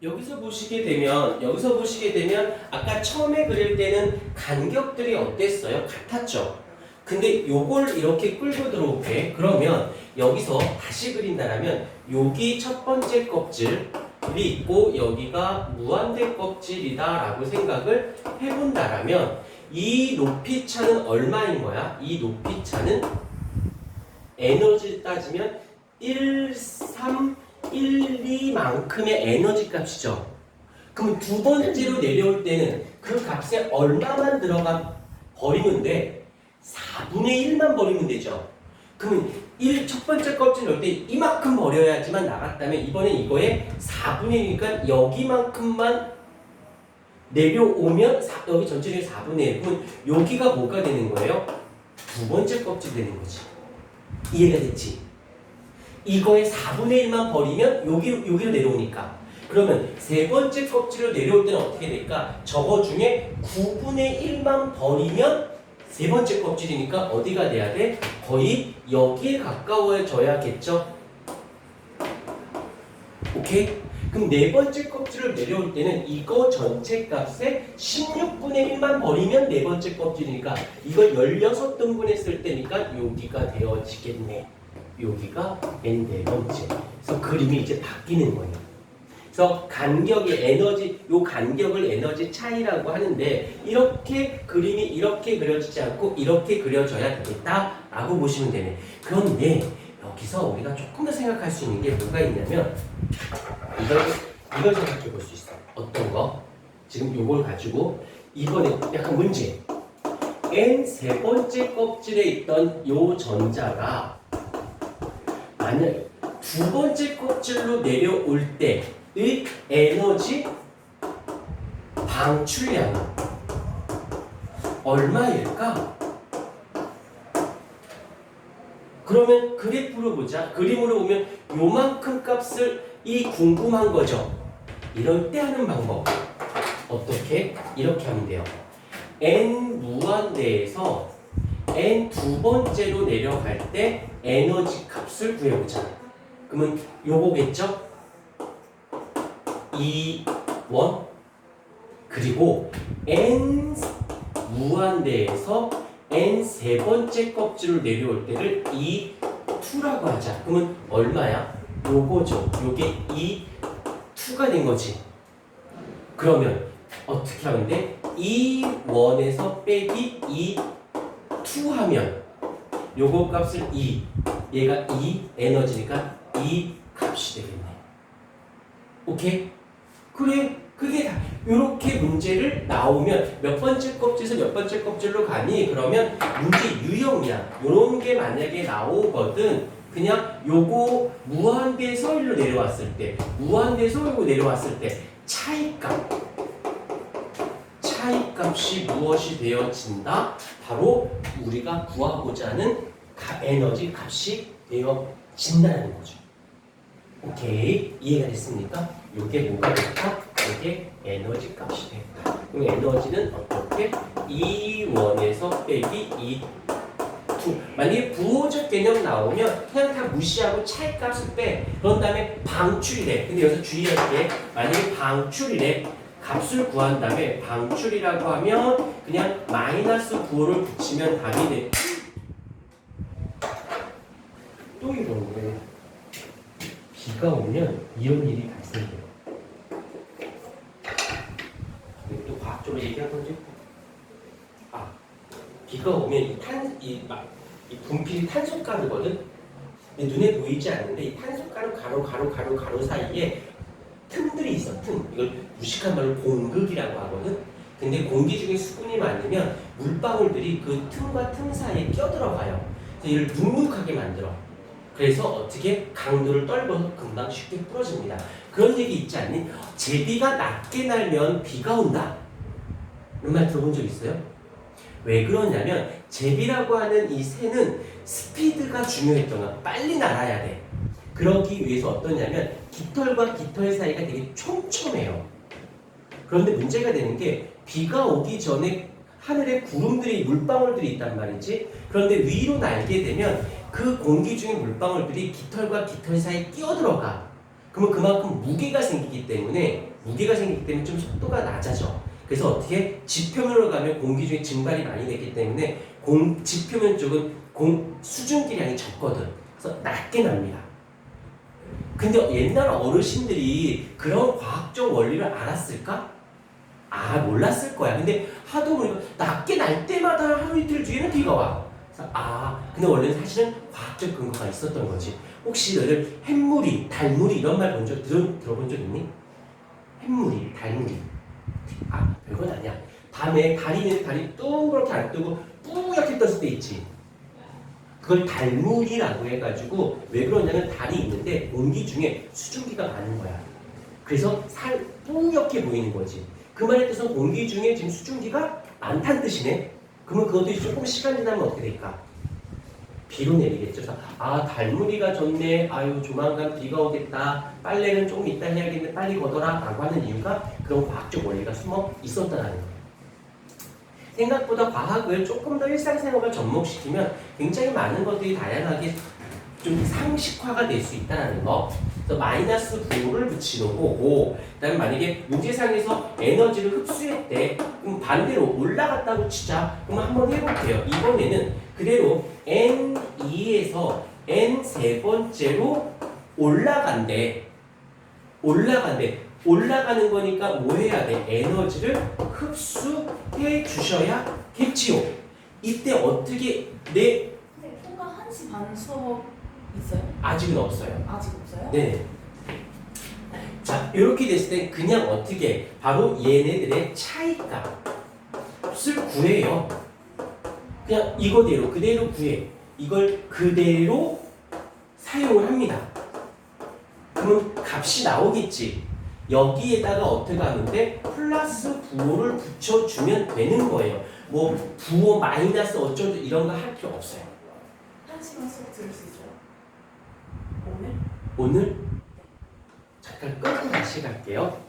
여기서 보시게 되면 여기서 보시게 되면 아까 처음에 그릴 때는 간격들이 어땠어요? 같았죠. 근데 요걸 이렇게 끌고 들어올게. 그러면 여기서 다시 그린다라면 여기 첫 번째 껍질이 있고 여기가 무한대 껍질이다라고 생각을 해본다라면 이 높이 차는 얼마인 거야? 이 높이 차는 에너지 따지면 1, 3, 1, 2만큼의 에너지 값이죠. 그럼 두 번째로 내려올 때는 그 값에 얼마만 들어가 버리면 돼? 4분의 1만 버리면 되죠. 그러면 1, 첫 번째 껍질 넣을 때 이만큼 버려야지만 나갔다면 이번엔 이거에 4분의 1이니까 여기만큼만 내려오면 사- 여기 전체 중에 4분의 1. 그럼 여기가 뭐가 되는 거예요? 두 번째 껍질 되는 거지. 이해가 됐지? 이거에 4분의 1만 버리면 여기, 여기로 내려오니까. 그러면 세 번째 껍질로 내려올 때는 어떻게 될까? 저거 중에 9분의 1만 버리면 세 번째 껍질이니까 어디가 돼야 돼? 거의 여기에 가까워져야겠죠? 오케이? 그럼 네 번째 껍질을 내려올 때는 이거 전체 값에 16분의 1만 버리면 네 번째 껍질이니까 이걸 16등분 했을 때니까 여기가 되어지겠네. 여기가 n 네 번째. 그래서 그림이 이제 바뀌는 거예요. 그래서 간격이 에너지, 요 간격을 에너지 차이라고 하는데 이렇게 그림이 이렇게 그려지지 않고 이렇게 그려져야 되겠다라고 보시면 되네. 그런데 여기서 우리가 조금 더 생각할 수 있는 게 뭐가 있냐면 이걸 이걸 생각해 볼 수 있어. 어떤 거? 지금 요걸 가지고 이번에 약간 문제. n 세 번째 껍질에 있던 요 전자가 만약 두 번째 껍질로 내려올 때의 에너지 방출량은 얼마일까? 그러면 그래프로 보자. 그림으로 보면 요만큼 값을 이 궁금한 거죠. 이럴 때 하는 방법. 어떻게? 이렇게 하면 돼요. n 무한대에서 n 두 번째로 내려갈 때 에너지 값을 구해보자. 그러면 요거겠죠? 2, 1 그리고 n 무한대에서 n 세 번째 껍질로 내려올 때를 2, 2라고 하자. 그러면 얼마야? 요거죠. 요게 2, 2가 된 거지. 그러면 어떻게 하면 돼? 2, 1에서 빼기 2, 2 하면 요거 값을 2, 얘가 2 에너지니까 2 값이 되겠네. 오케이? 그래, 그게 다. 이렇게 문제를 나오면 몇 번째 껍질에서 몇 번째 껍질로 가니? 그러면 문제 유형이야. 요런 게 만약에 나오거든. 그냥 요거 무한대에서 1로 내려왔을 때, 무한대에서 1로 내려왔을 때 차이값. 차이값이 무엇이 되어진다? 바로 우리가 구하고자 하는 가- 에너지 값이 되어진다는 거죠. 오케이 이해가 됐습니까? 이게 뭐가 됐다? 이게 에너지 값이 됐다. 그럼 에너지는 어떻게? E1에서 빼기 E2 만약에 부호적 개념 나오면 그냥 다 무시하고 차이값을 빼 그런 다음에 방출이래 근데 여기서 주의할 게 만약에 방출이래 값을 구한 다음에 방출이라고 하면 그냥 마이너스 9를 붙이면 답이 돼. 또 이런 거예요. 비가 오면 이런 일이 발생해요. 또 과학적으로 얘기한 건지. 아, 비가 오면 이 탄, 이, 막, 이 분필이 탄소가루거든? 눈에 보이지 않는데 이 탄소가루 가루, 가루, 가루, 가루 사이에. 이걸 무식한 말로 공극이라고 하거든? 근데 공기 중에 수분이 많으면 물방울들이 그 틈과 틈 사이에 껴들어가요. 그래서 이를 눅눅하게 만들어. 그래서 어떻게 강도를 떨궈서 금방 쉽게 풀어집니다. 그런 얘기 있지 않니? 제비가 낮게 날면 비가 온다. 이런 말 들어본 적 있어요? 왜 그러냐면 제비라고 하는 이 새는 스피드가 중요했던 거야. 빨리 날아야 돼. 그러기 위해서 어떠냐면 깃털과 깃털 사이가 되게 촘촘해요. 그런데 문제가 되는 게 비가 오기 전에 하늘에 구름들이 물방울들이 있단 말이지. 그런데 위로 날게 되면 그 공기 중에 물방울들이 깃털과 깃털 사이에 끼어들어가. 그러면 그만큼 무게가 생기기 때문에 무게가 생기기 때문에 좀 속도가 낮아져. 그래서 어떻게 지표면으로 가면 공기 중에 증발이 많이 되기 때문에 공 지표면 쪽은 공 수증기량이 적거든. 그래서 낮게 납니다. 근데 옛날 어르신들이 그런 과학적 원리를 알았을까? 아 몰랐을 거야. 근데 하도 보니까 낮게 날 때마다 하루 이틀 뒤에는 비가 와. 그래서 아 근데 원래는 사실은 과학적 근거가 있었던 거지. 혹시 너희들 햇물이, 달물이 이런 말 본 적 들어 들어본 적 있니? 햇물이, 달물이. 아 별건 아니야. 밤에 달이 있는 달이 둥그렇게 안 뜨고 뿌옇게 떴을 때 있지. 그걸 달물이라고 해가지고 왜 그러냐면 달이 공기 중에 수증기가 많은 거야. 그래서 살 뿌옇게 보이는 거지. 그 말의 뜻은 공기 중에 지금 수증기가 많다는 뜻이네. 그러면 그것들이 조금 시간 지나면 어떻게 될까? 비로 내리겠죠. 아 달무리가 좋네. 아유 조만간 비가 오겠다. 빨래는 조금 이따 해야겠네. 빨리 걷어라라고 하는 이유가 그런 과학적 원리가 숨어 있었다는 거예요. 생각보다 과학을 조금 더 일상생활에 접목시키면 굉장히 많은 것들이 다양하게 좀 상식화가 될 수 있다는 거. 그래서 마이너스 부호를 붙이는 거고, 그다음에 만약에 문제상에서 에너지를 흡수했대, 그럼 반대로 올라갔다고 치자. 그럼 한번 해볼게요. 이번에는 그대로 n2에서 n 세 번째로 올라간대. 올라간대. 올라가는 거니까 뭐 해야 돼? 에너지를 흡수해 주셔야겠지요. 이때 어떻게 내 근데 통과 1시 반 수업 있어요? 아직은 없어요. 아직 없어요? 네. 자, 이렇게 됐을 때 그냥 어떻게 바로 얘네들의 차이값을 구해요. 그냥 이거대로 그대로 구해. 이걸 그대로 사용을 합니다. 그러면 값이 나오겠지. 여기에다가 어떻게 하는데 플러스 부호를 붙여주면 되는 거예요. 뭐 부호 마이너스 어쩌고 이런 거 할 필요 없어요. 1시간 수업 들을 수 있어요? 오늘? 오늘 잠깐 끊고 다시 갈게요.